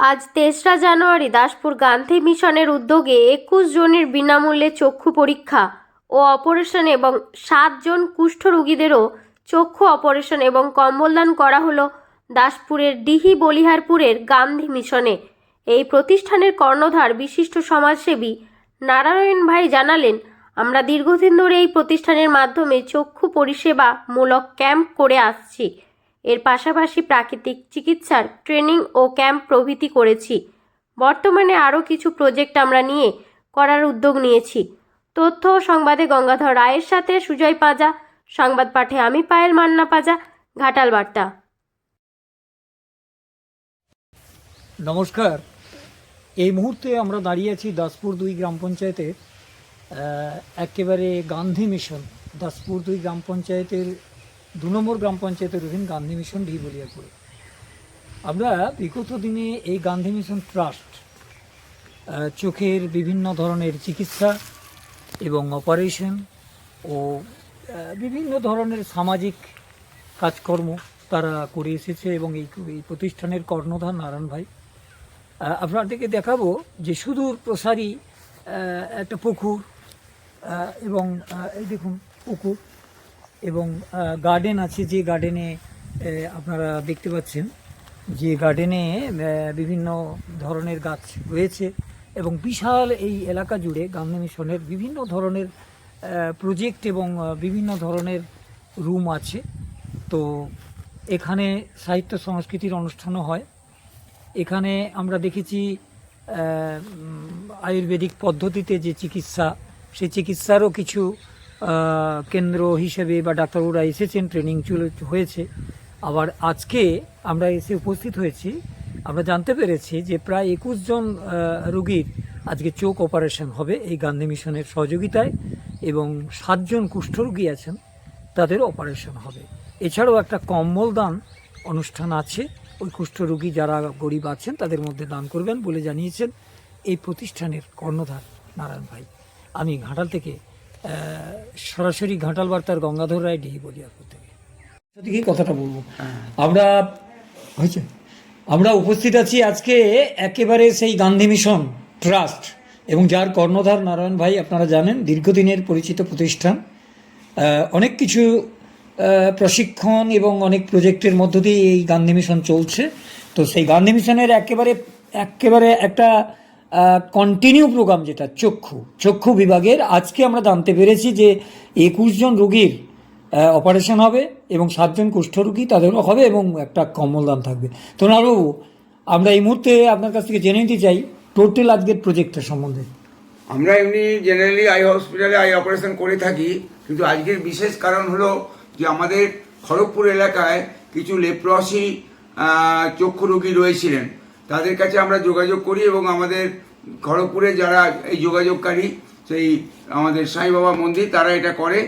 আজ তেসরা জানুয়ারি দাসপুর গান্ধী মিশনের উদ্যোগে একুশ জনের বিনামূল্যে চক্ষু পরীক্ষা ও অপারেশন এবং সাতজন কুষ্ঠ রোগীদেরও চক্ষু অপারেশন এবং কম্বলদান করা হলো দাসপুরের ডিহি বলিহারপুরের গান্ধী মিশনে। এই প্রতিষ্ঠানের কর্ণধার বিশিষ্ট সমাজসেবী নারায়ণ ভাই জানালেন, আমরা দীর্ঘদিন ধরে এই প্রতিষ্ঠানের মাধ্যমে চক্ষু পরিষেবা মূলক ক্যাম্প করে আসছি। এর পাশাপাশি প্রাকৃতিক চিকিৎসার ট্রেনিং ও ক্যাম্প প্রভৃতি করেছি। বর্তমানে আরও কিছু প্রজেক্ট আমরা নিয়ে করার উদ্যোগ নিয়েছি। তথ্য ও সংবাদে গঙ্গাধর রায়ের সাথে সুজয় পাজা, সংবাদ পাঠে আমি পায়েল মান্না পাজা, ঘাটাল বার্তা। নমস্কার। এই মুহূর্তে আমরা দাঁড়িয়ে আছি দাসপুর দুই গ্রাম পঞ্চায়েতের একেবারে গান্ধী মিশন, দাসপুর দুই গ্রাম পঞ্চায়েতের দু নম্বর গ্রাম পঞ্চায়েতের অধীন গান্ধী মিশন ডি বলিয়াপুরে আমরা বিগত দিনে এই গান্ধী মিশন ট্রাস্ট চোখের বিভিন্ন ধরনের চিকিৎসা এবং অপারেশন ও বিভিন্ন ধরনের সামাজিক কাজকর্ম তারা করে এসেছে এবং এই এই প্রতিষ্ঠানের কর্ণধার নারায়ণ ভাই। আপনাদেরকে দেখাবো যে সুদূর প্রসারী একটা পুকুর এবং এই দেখুন পুকুর। এবং গার্ডেন আছে, যে গার্ডেনে আপনারা দেখতে পাচ্ছেন, যে গার্ডেনে বিভিন্ন ধরনের গাছ রয়েছে এবং বিশাল এই এলাকা জুড়ে গান্ধী মিশনের বিভিন্ন ধরনের প্রজেক্ট এবং বিভিন্ন ধরনের রুম আছে। তো এখানে সাহিত্য সংস্কৃতির অনুষ্ঠানও হয়। এখানে আমরা দেখেছি আয়ুর্বেদিক পদ্ধতিতে যে চিকিৎসা, সেই চিকিৎসারও কিছু কেন্দ্র হিসেবে বা ডাক্তারবাবুরা এসেছেন ট্রেনিং চলে হয়েছে। আবার আজকে আমরা এসে উপস্থিত হয়েছি। আমরা জানতে পেরেছি যে প্রায় একুশ জন রোগীর আজকে চোখ অপারেশন হবে এই গান্ধী মিশনের সহযোগিতায় এবং সাতজন কুষ্ঠরোগী আছেন, তাদের অপারেশন হবে। এছাড়াও একটা কম্বল দান অনুষ্ঠান আছে। ওই কুষ্ঠরোগী যারা গরিব আছেন, তাদের মধ্যে দান করবেন বলে জানিয়েছেন এই প্রতিষ্ঠানের কর্ণধার নারায়ণ ভাই। আমি ঘাটাল থেকে সরাসরি ঘাটাল বার্তার গঙ্গাধর রায় ডিহি বলিয়াপুর থেকে দিকেই কথাটা বলব? আমরা হয়েছে? আমরা উপস্থিত আছি আজকে একেবারে সেই গান্ধী মিশন ট্রাস্ট এবং যার কর্ণধার নারায়ণ ভাই আপনারা জানেন দীর্ঘদিনের পরিচিত প্রতিষ্ঠান। অনেক কিছু প্রশিক্ষণ এবং অনেক প্রজেক্টের মধ্য দিয়ে এই গান্ধী মিশন চলছে। তো সেই গান্ধী মিশনের একেবারে একেবারে একটা কন্টিনিউ প্রোগ্রাম যেটা, চক্ষু চক্ষু বিভাগের, আজকে আমরা জানতে পেরেছি যে একুশ জন রোগীর অপারেশন হবে এবং সাতজন কুষ্ঠরোগী তাদেরও হবে এবং একটা কমলদান থাকবে। তো নারবাবু আমরা এই মুহূর্তে আপনার কাছ থেকে জেনে নিতে চাই টোটাল আজকের প্রজেক্টের সম্বন্ধে। আমরা এমনি জেনারেলি আই হসপিটালে আই অপারেশন করে থাকি, কিন্তু আজকের বিশেষ কারণ হলো যে আমাদের খড়গপুর এলাকায় কিছু লেপ্রসি চক্ষু রোগী রয়েছিলেন। তাদের কাছে আমরা যোগাযোগ করি এবং আমাদের খড়গপুরে যারা এই যোগাযোগকারী, সেই আমাদের সাই বাবা মন্দির, তারা এটা করে।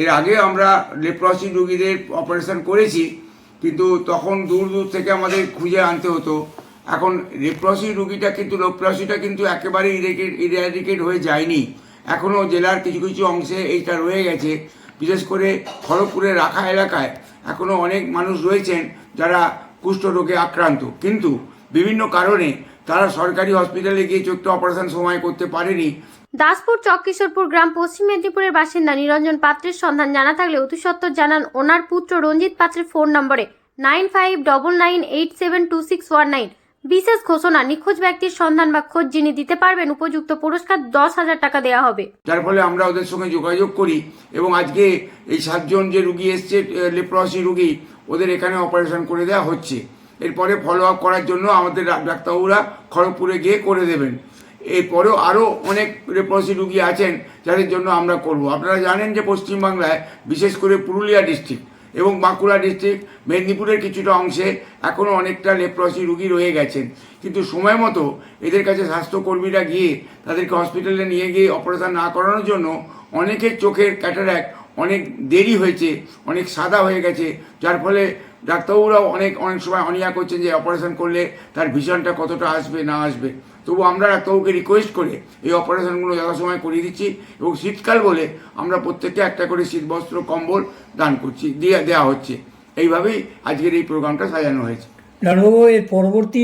এর আগে আমরা লেপ্রসি রোগীদের অপারেশন করেছি, কিন্তু তখন দূর দূর থেকে আমাদের খুঁজে আনতে হতো। এখন লেপ্রসি রুগীটা কিন্তু, লেপ্রসিটা কিন্তু একেবারে ইরেডিকেট হয়ে যায়নি। এখনও জেলার কিছু কিছু অংশে এইটা রয়ে গেছে। বিশেষ করে খড়গপুরের রাখা এলাকায় এখনও অনেক মানুষ রয়েছেন যারা কুষ্ঠরোগে আক্রান্ত। কিন্তু বিভিন্ন কারণে তারা সরকারি হসপিটালে গিয়ে চোখটা অপারেশন সময় করতে পারেনি। দাসপুর চককিশোরপুর গ্রাম পশ্চিম মেদিনীপুরের বাসিন্দা নিরঞ্জন পাত্রের সন্ধান জানা থাকলে অতি সত্বর জানান ওনার পুত্র রঞ্জিত পাত্রের ফোন নম্বরে nine five double nine eight seven two six one nine. বিশেষ ঘোষণা নিখোঁজ ব্যক্তির সন্ধান বা খোঁজ যিনি দিতে পারবেন উপযুক্ত পুরস্কার দশ হাজার টাকা দেওয়া হবে। যার ফলে আমরা ওদের সঙ্গে যোগাযোগ করি এবং আজকে এই সাতজন যে রুগী এসছে লেপ্রসি রুগী ওদের এখানে অপারেশন করে দেওয়া হচ্ছে। এরপরে ফলো আপ করার জন্য আমাদের ডাক্তারবাবুরা খড়গপুরে গিয়ে করে দেবেন। এরপরেও আরও অনেক লেপ্রসি রুগী আছেন, যাদের জন্য আমরা করব। আপনারা জানেন যে পশ্চিমবাংলায়, বিশেষ করে পুরুলিয়া ডিস্ট্রিক্ট এবং বাঁকুড়া ডিস্ট্রিক্ট মেদিনীপুরের কিছুটা অংশে এখনও অনেকটা লেপ্রসি রুগী রয়ে গেছেন। কিন্তু সময় মতো এদের কাছে স্বাস্থ্যকর্মীরা গিয়ে তাদেরকে হসপিটালে নিয়ে গিয়ে অপারেশন না করানোর জন্য অনেকের চোখের ক্যাটারাক্ট অনেক দেরি হয়েছে, অনেক সাদা হয়ে গেছে, যার ফলে ডাক্তারবাবুরাও অনেক অনেক সময় অনিয়া করছেন যে অপারেশন করলে তার ভিশনটা কতটা আসবে না আসবে। তবু আমরা ডাক্তারবাবুকে রিকোয়েস্ট করে এই অপারেশনগুলো যথাসময় করিয়ে দিচ্ছি এবং শীতকাল বলে আমরা প্রত্যেককে একটা করে শীতবস্ত্র কম্বল দান করছি দিয়ে দেওয়া হচ্ছে। এইভাবেই আজকের এই প্রোগ্রামটা সাজানো হয়েছে। ডানবাবু এর পরবর্তী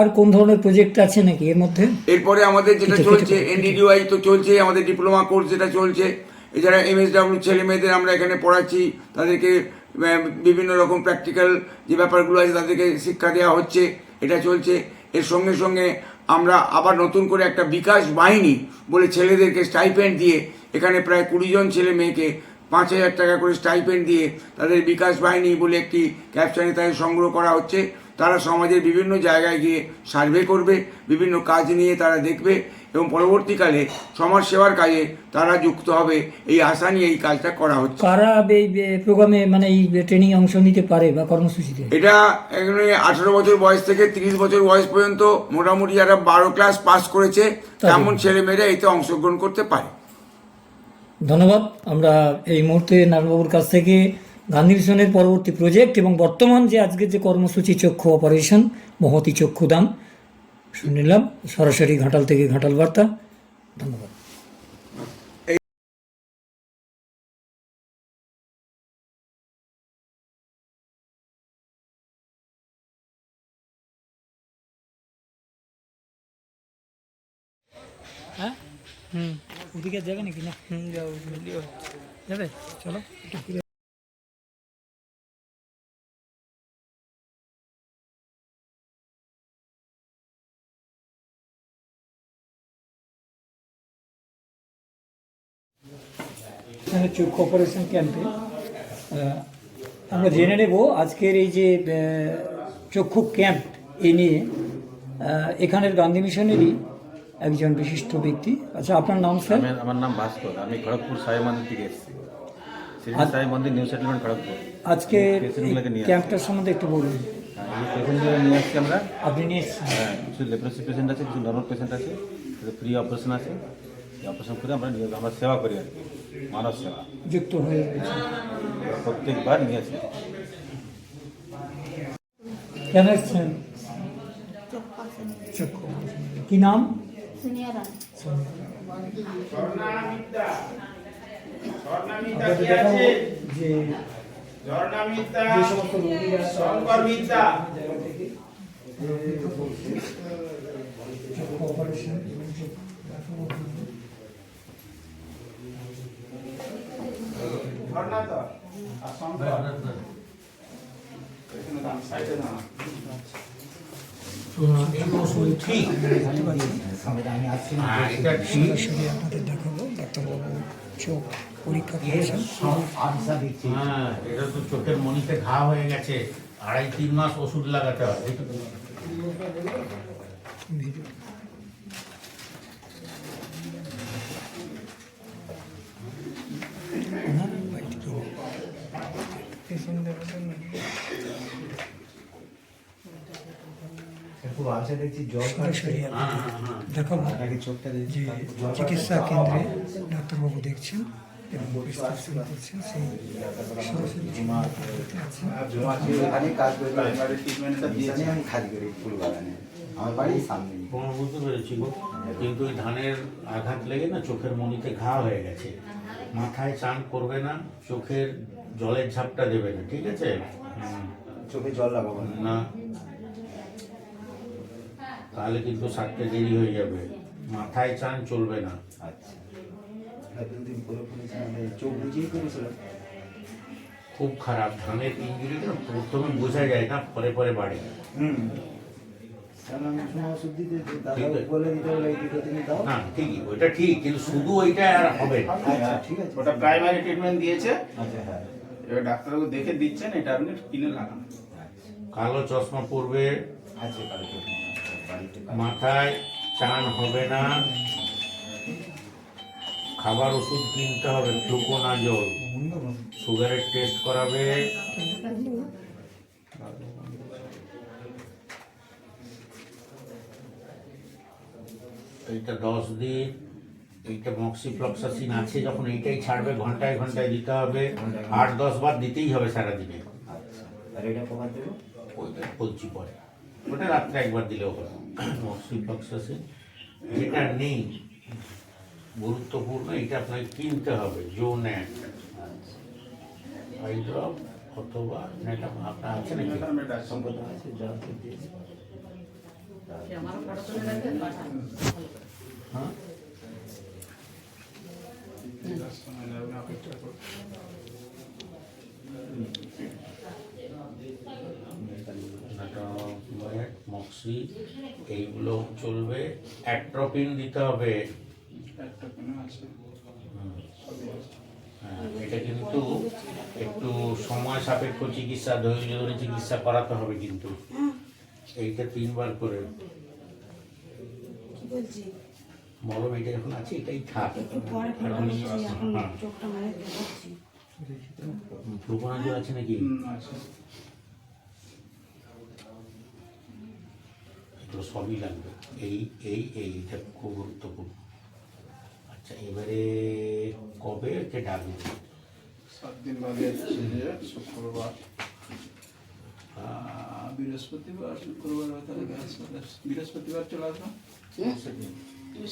আর কোন ধরনের প্রজেক্ট আছে নাকি এর মধ্যে? এরপরে আমাদের যেটা চলছে এনডিডিওয়াই তো চলছে আমাদের ডিপ্লোমা কোর্স যেটা চলছে। এছাড়া এমএসডাব্লিউ ছেলে মেয়েদের আমরা এখানে পড়াচ্ছি তাদেরকে বিভিন্ন রকম প্র্যাকটিক্যাল যে ব্যাপারগুলো আছে তাদেরকে শিক্ষা দেওয়া হচ্ছে, এটা চলছে। এর সঙ্গে সঙ্গে আমরা আবার নতুন করে একটা বিকাশ বাহিনী বলে ছেলেদেরকে স্টাইপেন্ড দিয়ে, এখানে প্রায় কুড়ি জন ছেলে মেয়েকে পাঁচ হাজার টাকা করে স্টাইপেন্ড দিয়ে তাদের বিকাশ বাহিনী বলে একটি ক্যাপশনে তাদের সংগ্রহ করা হচ্ছে। তারা সমাজের বিভিন্ন জায়গায় গিয়ে সার্ভে করবে, বিভিন্ন কাজ নিয়ে তারা দেখবে। এবং পরবর্তীকালে সমাজ সেবার কাজে তারা যুক্ত হবে। এই আশা নিয়ে এই কাজটা করা হচ্ছে। কারা এই প্রোগ্রামে মানে এই ট্রেনিং অংশ নিতে পারে বা কর্মসূচিতে? এটা এখানে আঠারো বছর বয়স থেকে তিরিশ বছর বয়স পর্যন্ত মোটামুটি যারা বারো ক্লাস পাস করেছে তেমন ছেলেমেয়েরা এতে অংশগ্রহণ করতে পারে। ধন্যবাদ। আমরা এই মুহূর্তে নারায়ণবাবুর কাছ থেকে গান্ধী মিশনের পরবর্তী প্রজেক্ট এবং বর্তমান যে আজকের যে কর্মসূচি চক্ষু অপারেশন মহতি চক্ষুদান শুনে নিলাম সরাসরি ঘাটাল থেকে ঘাটাল বার্তা। ধন্যবাদ। হ্যাঁ? হুম, ওদিকে যাবে নাকি? না, হুম যাব। যাবে? চলো। চক্ষু অপারেশন ক্যাম্পে আমরা জেনে নেব আজকের এই যে চক্ষু ক্যাম্প এই নিয়ে এখানের গান্ধী মিশনেরই একজন বিশিষ্ট ব্যক্তি। আচ্ছা আপনার নাম স্যার আমার নাম ভাস্কর। আমি খড়গপুর সাই মন্দির থেকে এসেছি। মন্দির নিউ সেটেলমেন্ট খড়গপুর। আজকে ক্যাম্পটার সম্বন্ধে একটু বলুন। হ্যাঁ, পেশেন্টগুলো নিয়ে আসছি আমরা। আপনি নিয়ে এসেছেন। হ্যাঁ, কিছু লেপ্রোসি পেশেন্ট আছে কিছু নর্মাল পেশেন্ট আছে ফ্রি অপারেশন আছে। অপারেশন করে আমরা আমরা সেবা করি আর কি। মানব সেবা যুক্ত হয়ে গেছে। প্রত্যেকবার নিয়ে আসি কেন এসছেন? কি নাম? যে সমস্ত অপারেশন এবং চক্ষু দেখাবো আপনাদের। সরাসরি আপনাদের দেখাবো ডাক্তারবাবু চোখ পরীক্ষা করেছেন হ্যাঁ এটা তো চোখের মনিতে ঘা হয়ে গেছে। আড়াই তিন মাস ওষুধ লাগাতে হয় এইটুকু। ভিডিও ওনার বাইরে কি? সরাসরি হ্যাঁ হ্যাঁ হ্যাঁ দেখাবো যে চিকিৎসা কেন্দ্রে ডাক্তারবাবু দেখছেন এবং সেই সরাসরি আমার বাড়ির সামনে। বুঝতে পেরেছি গো। কিন্তু ওই ধানের আঘাত লেগে না চোখের মনিতে ঘা হয়ে গেছে। মাথায় চান করবে না চোখের জলের ঝাপটা দেবে না ঠিক আছে? চোখে জল লাগাবো না। তাহলে কিন্তু সারতে দেরি হয়ে যাবে। মাথায় চান চলবে না। আচ্ছা। মানে চোখ খুব খারাপ ধানের ইঞ্জুরি প্রথমে বোঝা যায় না পরে পরে বাড়ে। হুম। কারণ আমি সময় দিতে দাদা বলে দিতে বলে এই তুমি দাও। না ঠিকই ওইটা ঠিক কিন্তু শুধু ওইটা আর হবে আচ্ছা ঠিক আছে। ওটা প্রাইমারি ট্রিটমেন্ট দিয়েছে। আচ্ছা হ্যাঁ। এবার ডাক্তারবাবু দেখে দিচ্ছেন এটা আপনি কিনে লাগান। কালো চশমা পরবে আছে মাথায় চান হবে না। খাবার ওষুধ কিনতে হবে গ্লুকোনাজল সুগারের টেস্ট করাবে। এইটা দশ দিন এইটা মক্সিফ্লক্সাসিন আছে যখন এইটাই ছাড়বে ঘন্টায় ঘন্টায় দিতে হবে। আট দশ বার দিতেই হবে সারাদিনে। আচ্ছা। আর এটা কবার দেবো? ওইটা বলছি পরে। ওটা রাত্রে একবার দিলেও হবে। মক্সিফ্লক্সাসিন যেটা নেই। গুরুত্বপূর্ণ এটা আপনাকে কিনতে হবে জোন এক। আই ড্রপ অথবা না এটা আপনার আছে নাকি? Internet আছে। হ্যাঁ দশ সময় লাগবে, অপেক্ষা করুন। নাটক এইগুলো চলবে। অ্যাট্রোপিন দিতে হবে। হ্যাঁ, এটা কিন্তু একটু সময় সাপেক্ষ চিকিৎসা ধৈর্য ধরে চিকিৎসা করাতে হবে কিন্তু। এইটা তিনবার করে। কি বলছি। মলম এটা যখন আছে এটাই থাক। একটু পরে ফেলে এখন এখন হ্যাঁ। চোখটা দেখাচ্ছি। আছে নাকি? এগুলো সবই লাগবে। এই এই এই এটা খুব গুরুত্বপূর্ণ। আচ্ছা এবারে কবে কে ডাকবে? সাত দিন বাদে শুক্রবার। বৃহস্পতিবার শুক্রবার হয় তাহলে বৃহস্পতিবার চলে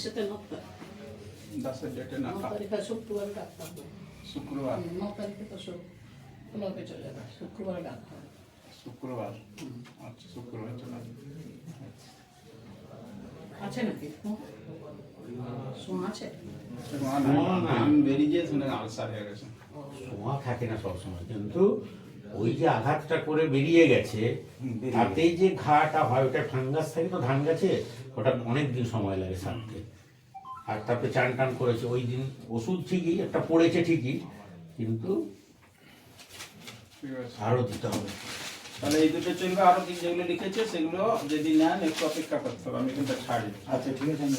সাথে দশের ডেটে না শুক্রবার শুক্রবার। ন তারিখে তো সব চলে যাবে শুক্রবার ডাক্তার শুক্রবার? আচ্ছা শুক্রবার চলে আসবে। আছে নাকি? সোম আছে? না, আমি বেরিয়ে শুনে আলসার হয়ে গেছে। সোয়া থাকে না সবসময় কিন্তু ওই যে আঘাতটা করে বেরিয়ে গেছে তাতে যে ঘাটা হয় ওটা ফাঙ্গাস থাকে তো ধান গাছে ওটা অনেক দিন সময় লাগে সারতে। আর তারপরে চান টান করেছে ওই দিন ওষুধ ঠিকই একটা পড়েছে ঠিকই কিন্তু আরও দিতে হবে। তাহলে এই দুটো চলবে আরও কি যেগুলো লিখেছে সেগুলো যদি নেন একটু অপেক্ষা করতে হবে আমি কিন্তু ছাড়ি আচ্ছা ঠিক আছে আমি।